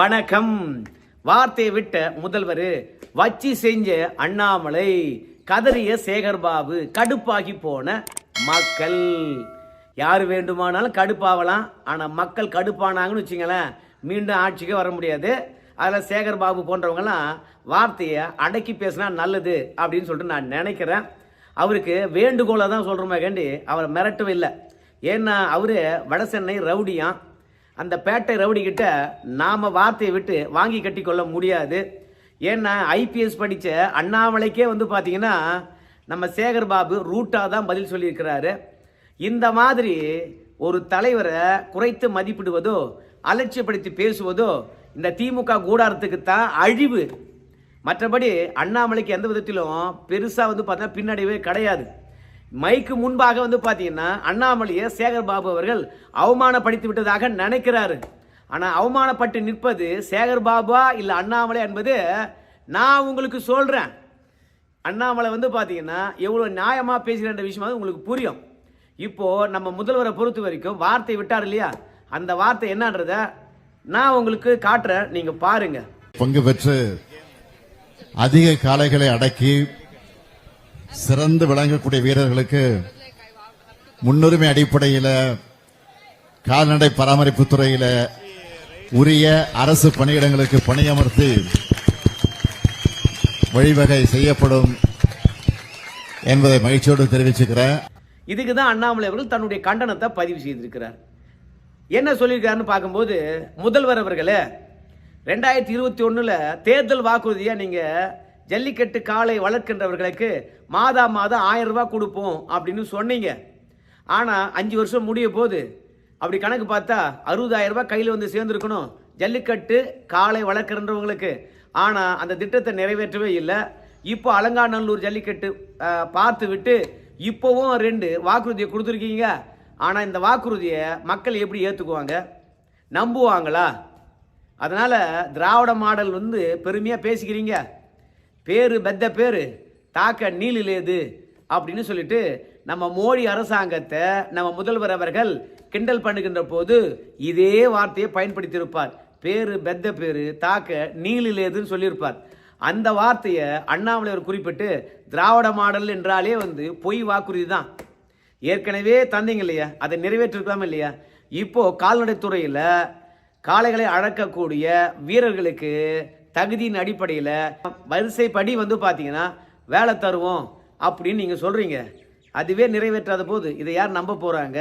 வணக்கம். வார்த்தையை விட்ட முதல்வர் வச்சி செஞ்ச அண்ணாமலை கதறிய சேகர்பாபு கடுப்பாகி போன மக்கள். யார் வேண்டுமானாலும் கடுப்பாகலாம் ஆனால் மக்கள் கடுப்பானாங்கன்னு வச்சுங்களேன் மீண்டும் ஆட்சிக்கு வர முடியாது. அதில் சேகர்பாபு போன்றவங்கலாம் வார்த்தையை அடக்கி பேசினா நல்லது அப்படின்னு சொல்லிட்டு நான் நினைக்கிறேன். அவருக்கு வேண்டுகோளை தான் சொல்கிறோமே கேண்டி அவரை மிரட்டவே இல்லை. ஏன்னா வட வடசென்னை ரவுடியான் அந்த பேட்டை ரவுடி கிட்ட வார்த்தையை விட்டு வாங்கி கட்டி கொள்ள முடியாது. ஏன்னா ஐபிஎஸ் படித்த அண்ணாமலைக்கே வந்து பார்த்தீங்கன்னா நம்ம சேகர் பாபு ரூட்டாக தான் பதில் சொல்லியிருக்கிறாரு. இந்த மாதிரி ஒரு தலைவரை குறைத்து மதிப்பிடுவதோ அலட்சியப்படுத்தி பேசுவதோ இந்த திமுக கூடாரத்துக்கு தான் அழிவு. மற்றபடி அண்ணாமலைக்கு எந்த விதத்திலும் பெருசாக வந்து பார்த்தா பின்னடைவே கிடையாது. மைக்கு முன்பாக வந்து பார்த்தீங்கன்னா அண்ணாமலையை சேகர் பாபு அவர்கள் அவமானப்படுத்தி விட்டதாக நினைக்கிறாரு. ஆனால் அவமானப்பட்டு நிற்பது சேகர் பாபா இல்லை அண்ணாமலை என்பது நான் உங்களுக்கு சொல்கிறேன் அண்ணாமலை வந்து பார்த்தீங்கன்னா எவ்வளோ நியாயமாக பேசுகிற விஷயம் வந்து உங்களுக்கு புரியும். இப்போது நம்ம முதல்வரை பொறுத்த வரைக்கும் வார்த்தை விட்டார் இல்லையா? அந்த வார்த்தை என்னன்றத நான் உங்களுக்கு காட்டுறேன். நீங்கள் பாருங்கள் பங்கு பெற்று அதிக காலைகளை அடக்கி சிறந்து விளங்கக்கூடிய வீரர்களுக்கு முன்னுரிமை அடிப்படையில் கால்நடை பராமரிப்பு துறையில் உரிய அரசு பணியிடங்களுக்கு பணியமர்த்தி வழிவகை செய்யப்படும் என்பதை மகிழ்ச்சியோடு தெரிவிச்சுக்கிறேன். இதுக்கு தான் அண்ணாமலை அவர்கள் தன்னுடைய கண்டனத்தை பதிவு செய்திருக்கிறார். என்ன சொல்லியிருக்காருன்னு பார்க்கும்போது முதல்வர் அவர்களே ரெண்டாயிரத்தி இருபத்தி ஒன்றில் தேர்தல் வாக்குறுதியாக நீங்கள் ஜல்லிக்கட்டு காலை வளர்க்கின்றவர்களுக்கு மாதா மாதம் ஆயிரம் ரூபா கொடுப்போம் அப்படின்னு சொன்னீங்க. ஆனால் அஞ்சு வருஷம் முடிய போது அப்படி கணக்கு பார்த்தா அறுபதாயிரம் ரூபாய் கையில் வந்து சேர்ந்துருக்கணும். ஜல்லிக்கட்டு காலை வளர்க்குறன்றவங்களுக்கு. ஆனால் அந்த திட்டத்தை நிறைவேற்றவே இல்லை. இப்போ அலங்காநல்லூர் ஜல்லிக்கட்டு பார்த்து விட்டு இப்போவும் ரெண்டு வாக்குறுதியை கொடுத்துருக்கீங்க. ஆனால் இந்த வாக்குறுதியை மக்கள் எப்படி ஏற்றுக்குவாங்க நம்புவாங்களா? அதனால் திராவிட மாடல் வந்து பெருமையாக பேசிக்கிறீங்க. பேர் பெத்த பேர். தாக்க நீளிலேது அப்படின்னு சொல்லிட்டு நம்ம மோடி அரசாங்கத்தை நம்ம முதல்வர் அவர்கள் கிண்டல் பண்ணுகின்ற போது இதே வார்த்தையை பயன்படுத்தியிருப்பார். பேரு பெத்த பேரு தாக்க நீளிலேதுன்னு சொல்லியிருப்பார். அந்த வார்த்தையை அண்ணாமலையவர் குறிப்பிட்டு திராவிட மாடல் என்றாலே வந்து பொய் வாக்குறுதி தான். ஏற்கனவே தந்தீங்க இல்லையா? அதை நிறைவேற்றிருக்கலாம் இல்லையா? இப்போ கால்நடைத்துறையில் காளைகளை அழக்கக்கூடிய வீரர்களுக்கு தகுதியின் அடிப்படையில் வரிசைப்படி வந்து பார்த்தீங்கன்னா வேலை தருவோம் அப்படின்னு நீங்கள் சொல்கிறீங்க அதுவே நிறைவேற்றாத போது இதை யார் நம்ப போகிறாங்க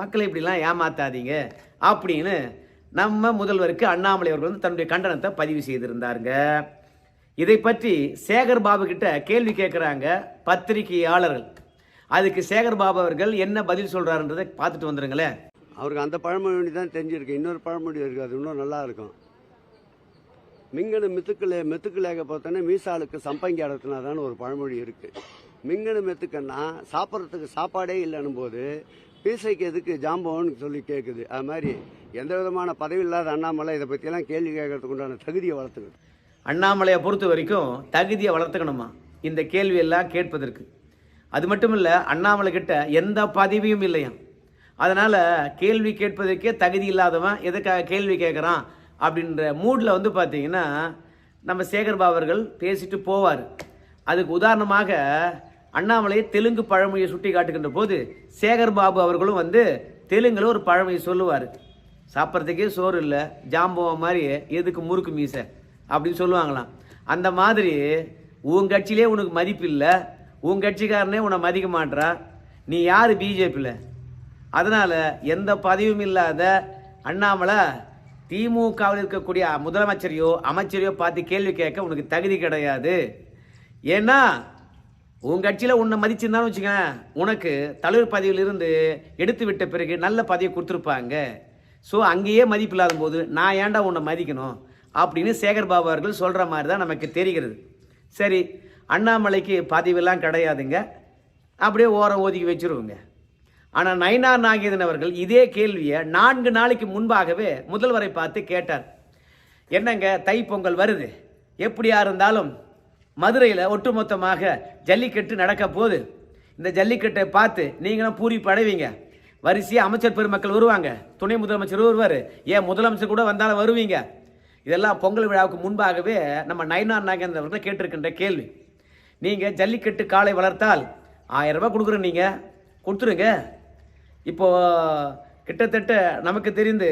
மக்களை இப்படிலாம் ஏமாத்தாதீங்க அப்படின்னு நம்ம முதல்வருக்கு அண்ணாமலை அவர்கள் வந்து தன்னுடைய கண்டனத்தை பதிவு செய்திருந்தாருங்க. இதை பற்றி சேகர் பாபு கிட்ட கேள்வி கேட்குறாங்க பத்திரிகையாளர்கள். அதுக்கு சேகர் பாபு அவர்கள் என்ன பதில் சொல்கிறாருன்றதை பார்த்துட்டு வந்துருங்களேன். அவருக்கு அந்த பழமொழி தான் தெரிஞ்சிருக்கு. இன்னொரு பழமொழி இருக்குது அது இன்னும் நல்லா இருக்கும். மிங்கனு மித்துக்களே மெத்துக்கலேக பார்த்தோன்னா மீசாலுக்கு சம்பங்கி அடத்தினாதான்னு ஒரு பழமொழி இருக்கு. மிங்கனு மெத்துக்கன்னா சாப்பிட்றதுக்கு சாப்பாடே இல்லைன்னு போது பீசைக்கு எதுக்கு ஜாம்பவன்னு சொல்லி கேட்குது அது மாதிரி எந்த விதமான பதவி இல்லாத அண்ணாமலை இதை பற்றியெல்லாம் கேள்வி கேட்கறதுக்கு உண்டான தகுதியை வளர்த்துக்கணும் அண்ணாமலையை பொறுத்த வரைக்கும் தகுதியை வளர்த்துக்கணுமா? இந்த கேள்வியெல்லாம் கேட்பதற்கு. அது மட்டும் இல்லை அண்ணாமலை கிட்ட எந்த பதவியும் இல்லையாம். அதனால் கேள்வி கேட்பதற்கே தகுதி இல்லாதவன் எதுக்காக கேள்வி கேட்குறான்? அப்படின்ற மூடில் வந்து பார்த்தீங்கன்னா நம்ம சேகர் பாபு அவர்கள் பேசிட்டு போவார். அதுக்கு உதாரணமாக அண்ணாமலையை தெலுங்கு பழமொழியை சுட்டி காட்டுகின்ற போது சேகர் பாபு அவர்களும் வந்து தெலுங்கில் ஒரு பழமொழியை சொல்லுவார். சாப்பிட்றதுக்கே சோறு இல்லை ஜாம்பவம் மாதிரி எதுக்கு முறுக்கு மீசை? அப்படின்னு சொல்லுவாங்களாம். அந்த மாதிரி உன் கட்சியிலே உனக்கு மதிப்பு இல்லை உன் கட்சிக்காரனே உன்னை மதிக்க மாட்றா நீ யார் பிஜேபியில்? அதனால் எந்த பதவியும் இல்லாத அண்ணாமலை திமுகவில் இருக்கக்கூடிய முதலமைச்சரையோ அமைச்சரையோ பார்த்து கேள்வி கேட்க உனக்கு தகுதி கிடையாது. ஏன்னா உன் கட்சியில் உன்னை மதிச்சிருந்தாலும் வச்சுக்கேன் உனக்கு தலைவர் பதவியிலிருந்து எடுத்து விட்ட பிறகு நல்ல பதவியை கொடுத்துருப்பாங்க. ஸோ அங்கேயே மதிப்பு இல்லாத போது நான் ஏன்டா உன்னை மதிக்கணும்? அப்படின்னு சேகர் பாபு அவர்கள் சொல்கிற மாதிரி தான் நமக்கு தெரிகிறது. சரி அண்ணாமலைக்கு பதவியெல்லாம் கிடையாதுங்க. அப்படியே ஓரம் ஒதுக்கி வச்சுருவோங்க. ஆனால் நயினார் நாகேதன் அவர்கள் இதே கேள்வியை நான்கு நாளைக்கு முன்பாகவே முதல்வரை பார்த்து கேட்டார். என்னங்க தைப்பொங்கல் வருது. எப்படியா இருந்தாலும் மதுரையில் ஒட்டுமொத்தமாக ஜல்லிக்கட்டு நடக்க போகுது. இந்த ஜல்லிக்கட்டை பார்த்து நீங்களும் பூரிப்பு அடைவீங்க வரிசையாக அமைச்சர் பெருமக்கள் வருவாங்க. துணை முதலமைச்சர் வருவார். ஏன் முதலமைச்சர் கூட வந்தாலும் வருவீங்க. இதெல்லாம் பொங்கல் விழாவுக்கு முன்பாகவே நம்ம நயனார் நாகேந்திரன் அவர்கள் கேட்டிருக்கின்ற கேள்வி. நீங்கள் ஜல்லிக்கட்டு காலை வளர்த்தால் ஆயிரம் ரூபாய் கொடுக்குறேன் நீங்கள் கொடுத்துருங்க. இப்போது கிட்டத்தட்ட நமக்கு தெரிந்து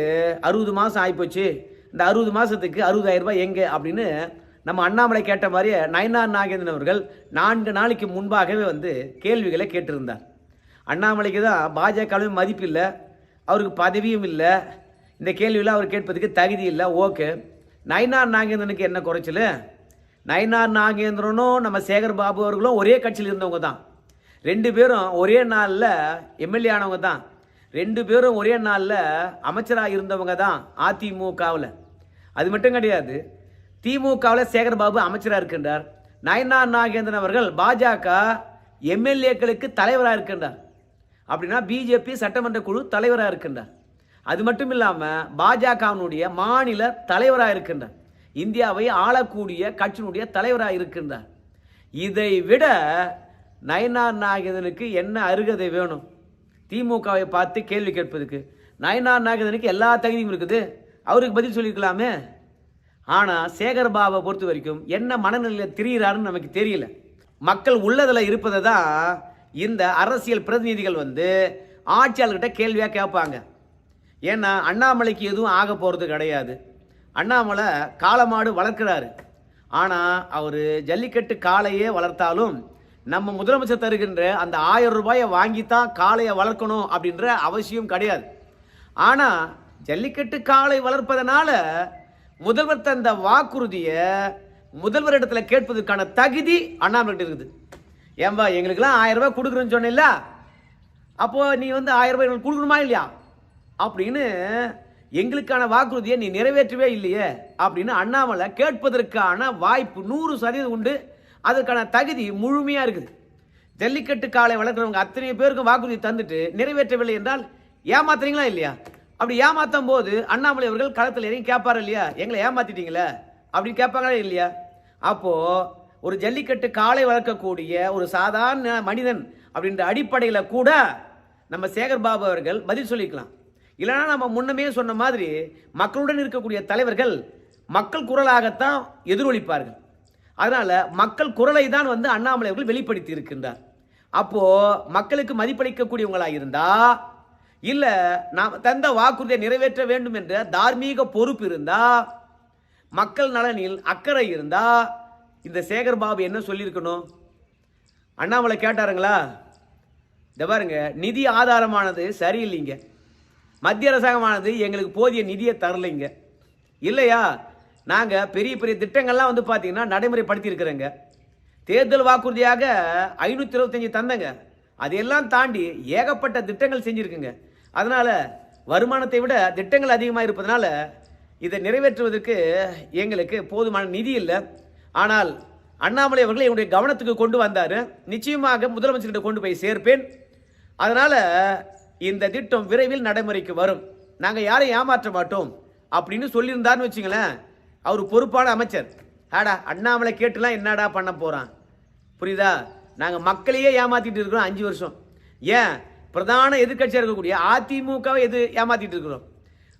அறுபது மாதம் ஆகிப்போச்சு இந்த அறுபது மாதத்துக்கு அறுபதாயிரம் ரூபாய் எங்கே அப்படின்னு நம்ம அண்ணாமலை கேட்ட மாதிரியே நயனார் நாகேந்திரன் அவர்கள் நான்கு நாளைக்கு முன்பாகவே வந்து கேள்விகளை கேட்டிருந்தார். அண்ணாமலைக்கு தான் பாஜகவிலும் மதிப்பு இல்லை அவருக்கு பதவியும் இல்லை. இந்த கேள்வியெல்லாம் அவர் கேட்பதுக்கு தகுதி இல்லை ஓகே. நயனார் நாகேந்திரனுக்கு என்ன குறைச்சல்? நயனார் நாகேந்திரனும் நம்ம சேகர் பாபு அவர்களும் ஒரே கட்சியில் இருந்தவங்க தான். ரெண்டு பேரும் ஒரே நாளில் எம்எல்ஏ ஆனவங்க தான். ரெண்டு பேரும் ஒரே நாளில் அமைச்சராக இருந்தவங்க தான் அதிமுகவில். அது மட்டும் கிடையாது திமுகவில் சேகர் பாபு அமைச்சராக இருக்கின்றார். நயனார் நாகேந்திரன் அவர்கள் பாஜக எம்எல்ஏக்களுக்கு தலைவராக இருக்கின்றார். அப்படின்னா பிஜேபி சட்டமன்ற குழு தலைவராக இருக்கின்றார். அது மட்டும் இல்லாமல் பாஜகவினுடைய மாநில தலைவராக இருக்கின்றார். இந்தியாவை ஆளக்கூடிய கட்சியினுடைய தலைவராக இருக்கின்றார். இதை விட நயனார் நாகேந்திரனுக்கு என்ன அருகதை வேணும்? திமுகவை பார்த்து கேள்வி கேட்பதுக்கு. நயனார் நாகேந்திரனுக்கு எல்லா தகுதியும் இருக்குது. அவருக்கு பதில் சொல்லியிருக்கலாமே. ஆனால் சேகர் பாபை பொறுத்த வரைக்கும் என்ன மனநிலையில் திரியிறாருன்னு நமக்கு தெரியல. மக்கள் உள்ளதில் இருப்பதை தான் இந்த அரசியல் பிரதிநிதிகள் வந்து ஆட்சியாளர்கிட்ட கேள்வியாக கேட்பாங்க. ஏன்னா அண்ணாமலைக்கு எதுவும் ஆக போகிறது கிடையாது. அண்ணாமலை காளமாடு வளர்க்கிறாரு. ஆனால் அவர் ஜல்லிக்கட்டு காளையே வளர்த்தாலும் நம்ம முதலமைச்சர் தருகின்ற அந்த ஆயிரம் ரூபாயை வாங்கித்தான் காளையை வளர்க்கணும் அப்படின்ற அவசியம் கிடையாது. ஆனால் ஜல்லிக்கட்டு காளை வளர்ப்பதனால முதல்வர் தந்த வாக்குறுதியை முதல்வர் இடத்துல கேட்பதற்கான தகுதி அண்ணாமலைகிட்ட இருக்குது. ஏன்பா எங்களுக்கெல்லாம் ஆயிரம் ரூபாய் கொடுக்குறேன்னு சொன்னில்ல அப்போ நீ வந்து ஆயிரம் ரூபாய் எங்களுக்கு கொடுக்கணுமா இல்லையா? அப்படின்னு எங்களுக்கான வாக்குறுதியை நீ நிறைவேற்றவே இல்லையே அப்படின்னு அண்ணாமலை கேட்பதற்கான வாய்ப்பு நூறு சதவீதம் உண்டு. அதற்கான தகுதி முழுமையாக இருக்குது. ஜல்லிக்கட்டு காளை வளர்க்குறவங்க அத்தனை பேருக்கும் வாக்குறுதி தந்துட்டு நிறைவேற்றவில்லை என்றால் ஏமாத்துறீங்களா இல்லையா? அப்படி ஏமாத்தும் போது அண்ணாமலை அவர்கள் களத்தில் இறங்கி கேட்பார் இல்லையா? எங்களை ஏமாத்திட்டீங்களே அப்படின்னு கேட்பாங்களா இல்லையா? அப்போது ஒரு ஜல்லிக்கட்டு காளை வளர்க்கக்கூடிய ஒரு சாதாரண மனிதன் அப்படின்ற அடிப்படையில் கூட நம்ம சேகர் பாபு அவர்கள் பதில் சொல்லிக்கலாம். இல்லைன்னா நம்ம முன்னமே சொன்ன மாதிரி மக்களுடன் இருக்கக்கூடிய தலைவர்கள் மக்கள் குரலாகத்தான் எதிரொலிப்பார்கள். அதனால் மக்கள் குரலை தான் வந்து அண்ணாமலை அவர்கள் வெளிப்படுத்தி இருக்கின்றார். அப்போ மக்களுக்கு மதிப்பளிக்கக்கூடியவங்களாக இருந்தால் இல்லை நாம் தந்த வாக்குறுதியை நிறைவேற்ற வேண்டும் என்ற தார்மீக பொறுப்பு இருந்தால் மக்கள் நலனில் அக்கறை இருந்தால் இந்த சேகர் பாபு என்ன சொல்லியிருக்கணும்? அண்ணாமலை கேட்டாருங்களா? இந்த பாருங்க நிதி ஆதாரமானது சரியில்லைங்க. மத்திய அரசாங்கமானது எங்களுக்கு போதிய நிதியை தரலைங்க. இல்லையா? நாங்கள் பெரிய பெரிய திட்டங்கள்லாம் வந்து பார்த்தீங்கன்னா நடைமுறைப்படுத்தி இருக்கிறோங்க தேர்தல் வாக்குறுதியாக ஐநூற்றி இருபத்தஞ்சி தந்தங்க. அதையெல்லாம் தாண்டி ஏகப்பட்ட திட்டங்கள் செஞ்சுருக்குங்க. அதனால் வருமானத்தை விட திட்டங்கள் அதிகமாக இருப்பதனால இதை நிறைவேற்றுவதற்கு எங்களுக்கு போதுமான நிதி இல்லை. ஆனால் அண்ணாமலை அவர்கள் என்னுடைய கவனத்துக்கு கொண்டு வந்தார். நிச்சயமாக முதலமைச்சர்கிட்ட கொண்டு போய் சேர்ப்பேன். அதனால் இந்த திட்டம் விரைவில் நடைமுறைக்கு வரும். நாங்கள் யாரையும் ஏமாற்ற மாட்டோம் அப்படின்னு சொல்லியிருந்தார்னு வச்சுங்களேன். அவர் பொறுப்பான அமைச்சர். ஆடா அண்ணாமலை கேட்டுலாம் என்னடா பண்ண போகிறான் புரியுதா? நாங்கள் மக்களையே ஏமாற்றிட்டு இருக்கிறோம் அஞ்சு வருஷம். ஏன்? பிரதான எதிர்க்கட்சியாக இருக்கக்கூடிய அதிமுகவை எது ஏமாற்றிட்டு இருக்கிறோம்?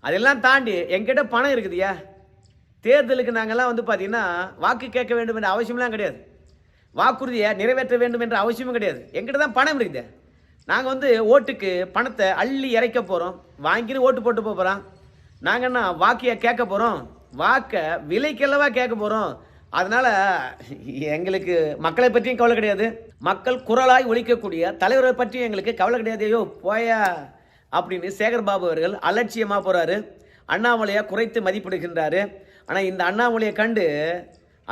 அதெல்லாம் தாண்டி என்கிட்ட பணம் இருக்குதுயா தேர்தலுக்கு நாங்கள்லாம் வந்து பார்த்தீங்கன்னா வாக்கு கேட்க வேண்டும் என்ற அவசியம்லாம் கிடையாது. வாக்குறுதியை நிறைவேற்ற வேண்டும் என்ற அவசியமும் கிடையாது. எங்கிட்ட தான் பணம் இருக்குது. நாங்கள் வந்து ஓட்டுக்கு பணத்தை அள்ளி இறைக்க போகிறோம் வாங்கின்னு ஓட்டு போட்டு போகிறோம் நாங்கள் என்ன வாக்கியை கேட்க போகிறோம் வாக்கை விலைக்கெல்லவா கேட்க போகிறோம் அதனால் எங்களுக்கு மக்களை பற்றியும் கவலை கிடையாது. மக்கள் குரலாய் ஒழிக்கக்கூடிய தலைவரை பற்றியும் எங்களுக்கு கவலை கிடையாது. ஐயோ போயா? அப்படின்னு சேகர் பாபு அவர்கள் அலட்சியமாக போகிறாரு அண்ணாமலையை குறைத்து மதிப்பிடுகின்றாரு. ஆனால் இந்த அண்ணாமலையை கண்டு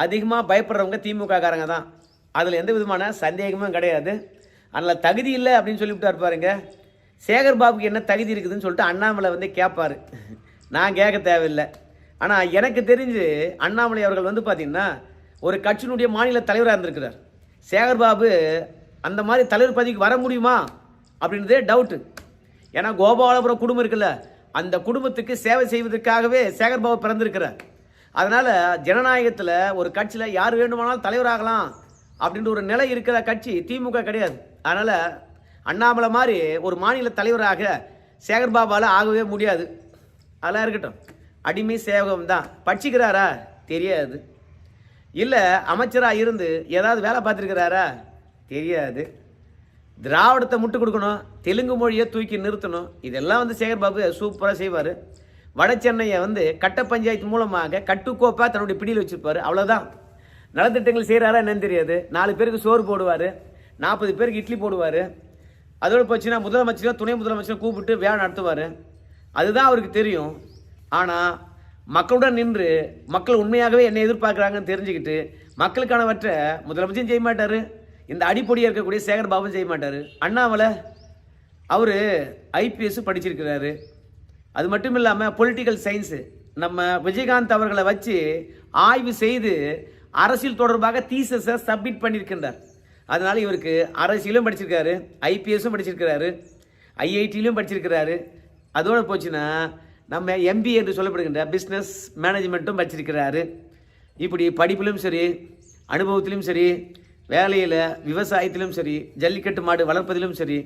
அதிகமாக பயப்படுறவங்க திமுக காரங்க தான். அதில் எந்த விதமான சந்தேகமும் கிடையாது. அதில் தகுதி இல்லை அப்படின்னு சொல்லிவிட்டார் பாருங்க. சேகர் பாபுக்கு என்ன தகுதி இருக்குதுன்னு சொல்லிட்டு அண்ணாமலை வந்து கேட்பாரு. நான் கேட்க தேவையில்லை. ஆனால் எனக்கு தெரிஞ்சு அண்ணாமலை அவர்கள் வந்து பார்த்தீங்கன்னா ஒரு கட்சியினுடைய மாநில தலைவராக இருந்திருக்கிறார். சேகர் பாபு அந்த மாதிரி தலைவர் பதவிக்கு வர முடியுமா? அப்படின்றதே டவுட்டு ஏன்னா கோபாலபுரம் குடும்பம் இருக்குல்ல அந்த குடும்பத்துக்கு சேவை செய்வதற்காகவே சேகர் பாபு பிறந்திருக்கிறார். அதனால் ஜனநாயகத்தில் ஒரு கட்சியில் யார் வேண்டுமானாலும் தலைவராகலாம் அப்படின்ற ஒரு நிலை இருக்கிற கட்சி திமுக கிடையாது. அதனால் அண்ணாமலை மாதிரி ஒரு மாநில தலைவராக சேகர்பாபால் ஆகவே முடியாது. அதெல்லாம் இருக்கட்டும். அடிமை சேவகம் தான் படிச்சுக்கிறாரா தெரியாது. இல்லை அமைச்சராக இருந்து ஏதாவது வேலை பார்த்துருக்கிறாரா? தெரியாது. திராவிடத்தை முட்டு கொடுக்கணும் தெலுங்கு மொழியை தூக்கி நிறுத்தணும். இதெல்லாம் வந்து சேகர் பாபு சூப்பராக செய்வார். வட சென்னையை வந்து கட்ட பஞ்சாயத்து மூலமாக கட்டுக்கோப்பாக தன்னுடைய பிடியில் வச்சுருப்பார். அவ்வளோதான் நலத்திட்டங்கள் செய்கிறாரா என்னன்னு தெரியாது. நாலு பேருக்கு சோறு போடுவார். நாற்பது பேருக்கு இட்லி போடுவார். அதோடு போச்சுன்னா முதலமைச்சரும் துணை முதலமைச்சரும் கூப்பிட்டு வேலை நடத்துவார். அதுதான் அவருக்கு தெரியும். ஆனால் மக்களுடன் நின்று மக்கள் உண்மையாகவே என்ன எதிர்பார்க்குறாங்கன்னு தெரிஞ்சுக்கிட்டு மக்களுக்கானவற்றை முதலமைச்சரும் செய்ய மாட்டார். இந்த அடிப்பொடியாக இருக்கக்கூடிய சேகர் பாபும் செய்ய மாட்டார். அண்ணாமலை அவர் ஐபிஎஸ் படிச்சிருக்கிறாரு. அது மட்டும் இல்லாமல் பொலிட்டிக்கல் சயின்ஸு நம்ம விஜயகாந்த் அவர்களை வச்சு ஆய்வு செய்து அரசியல் தொடர்பாக தீசஸை சப்மிட் பண்ணியிருக்கின்றார். அதனால் இவருக்கு அரசியலும் படிச்சிருக்காரு ஐபிஎஸும் படிச்சிருக்கிறாரு ஐஐடியிலும் படிச்சிருக்கிறாரு. அதோடு போச்சுன்னா நம்ம எம்பி என்று சொல்லப்படுகின்ற பிஸ்னஸ் மேனேஜ்மெண்ட்டும் வச்சிருக்கிறாரு. இப்படி படிப்பிலும் சரி அனுபவத்திலும் சரி வேலையில் விவசாயத்திலும் சரி ஜல்லிக்கட்டு மாடு வளர்ப்பதிலும் சரி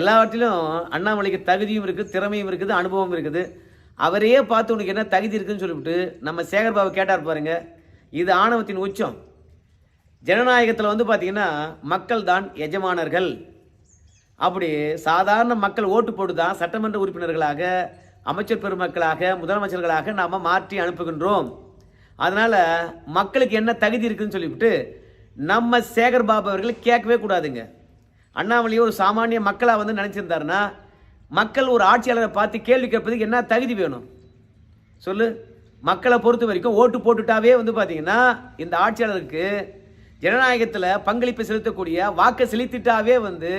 எல்லாவற்றிலும் அண்ணாமலைக்கு தகுதியும் இருக்குது திறமையும் இருக்குது அனுபவம் இருக்குது. அவரையே பார்த்து உனக்கு என்ன தகுதி இருக்குன்னு சொல்லிவிட்டு நம்ம சேகர் பாபு கேட்டார் பாருங்க இது ஆணவத்தின் உச்சம். ஜனநாயகத்தில் வந்து பார்த்திங்கன்னா மக்கள் தான் எஜமானர்கள். அப்படி சாதாரண மக்கள் ஓட்டு போட்டு தான் சட்டமன்ற உறுப்பினர்களாக அமைச்சர் பெருமக்களாக முதலமைச்சர்களாக நாம் மாற்றி அனுப்புகின்றோம். அதனால் மக்களுக்கு என்ன தகுதி இருக்குன்னு சொல்லிவிட்டு நம்ம சேகர் பாபு அவர்களை கேட்கவே கூடாதுங்க. அண்ணாமலையை ஒரு சாமானிய மக்களாக வந்து நினச்சிருந்தாருன்னா மக்கள் ஒரு ஆட்சியாளரை பார்த்து கேள்வி கேட்பதுக்கு என்ன தகுதி வேணும்? சொல்லு. மக்களை பொறுத்த வரைக்கும் ஓட்டு போட்டுட்டாவே வந்து பார்த்திங்கன்னா இந்த ஆட்சியாளருக்கு ஜனநாயகத்தில் பங்களிப்பு செலுத்தக்கூடிய வாக்கை செலுத்திட்டாவே வந்து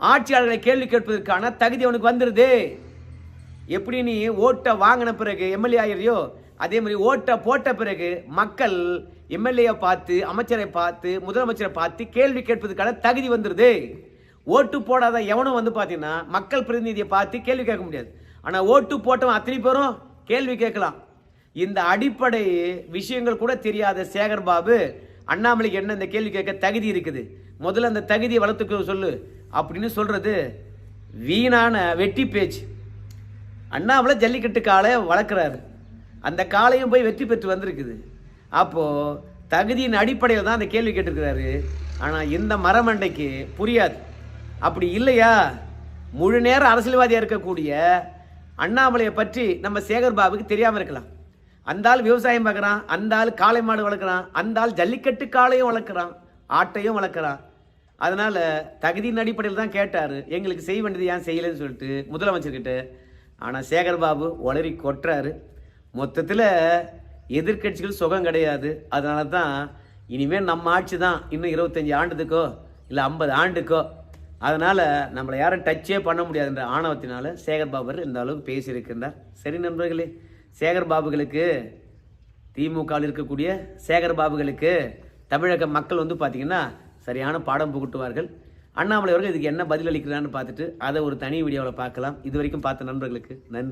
ஆட்சியாளர்களை கேள்வி கேட்பதற்கான தகுதி அவனுக்கு வந்துடுது எப்படி நீ ஓட்டை வாங்கின பிறகு எம்எல்ஏ ஆகிறியோ அதே மாதிரி ஓட்டை போட்ட பிறகு மக்கள் எம்எல்ஏ பார்த்து அமைச்சரை பார்த்து முதலமைச்சரை பார்த்து கேள்வி கேட்பதற்கான தகுதி வந்துடுது ஓட்டு போடாத எவனும் வந்து பார்த்தீங்கன்னா மக்கள் பிரதிநிதியை பார்த்து கேள்வி கேட்க முடியாது. ஆனால் ஓட்டு போட்டவன் அத்தனை பேரும் கேள்வி கேட்கலாம். இந்த அடிப்படை விஷயங்கள் கூட தெரியாத சேகர் பாபு அண்ணாமலைக்கு என்ன இந்த கேள்வி கேட்க தகுதி இருக்குது? முதல்ல அந்த தகுதியை வளர்த்துக்க சொல்லு. அப்படின்னு சொல்கிறது வீணான வெட்டி பேச்சு. அண்ணாமலை ஜல்லிக்கட்டு காளை வளர்க்குறாரு. அந்த காளையும் போய் வெற்றி பெற்று வந்திருக்குது. அப்போது தகுதியின் அடிப்படையில் தான் அந்த கேள்வி கேட்டிருக்கிறாரு. ஆனால் இந்த மரமண்டைக்கு புரியாது. அப்படி இல்லையா? முழு நேரம் அரசியல்வாதியாக இருக்கக்கூடிய அண்ணாமலையை பற்றி நம்ம சேகர் பாபுக்கு தெரியாமல் இருக்கலாம். அந்த ஆள் விவசாயம் பார்க்குறான் அந்த ஆள் காளை மாடு வளர்க்குறான் அந்த ஆள் ஜல்லிக்கட்டு காளையும் வளர்க்குறான் ஆட்டையும் வளர்க்குறான். அதனால் தகுதியின் அடிப்படையில் தான் கேட்டார். எங்களுக்கு செய்ய வேண்டியது ஏன் செய்யலைன்னு சொல்லிட்டு முதலமைச்சர்கிட்ட ஆனால் சேகர் பாபு கொட்டுறாரு. மொத்தத்தில் எதிர்க்கட்சிகள் சுகம் கிடையாது. அதனால தான் இனிமேல் நம்ம ஆட்சி தான் இன்னும் இருபத்தஞ்சி ஆண்டுக்கோ இல்லை ஐம்பது ஆண்டுக்கோ. அதனால் நம்மளை யாரும் டச்சே பண்ண முடியாதுன்ற ஆணவத்தினால சேகர்பாபர் இந்த அளவுக்கு பேசியிருக்கின்றார். சரி நண்பர்களே சேகர் பாபுகளுக்கு திமுகவில் இருக்கக்கூடிய சேகர் பாபுகளுக்கு தமிழக மக்கள் வந்து பார்த்திங்கன்னா சரியான பாடம் புகட்டுவார்கள். அண்ணாமலை அவர்கள் இதுக்கு என்ன பதில் அளிக்கிறான்னு பார்த்துட்டு அதை ஒரு தனி வீடியோவில் பார்க்கலாம். இது வரைக்கும் பார்த்த நண்பர்களுக்கு நன்றி.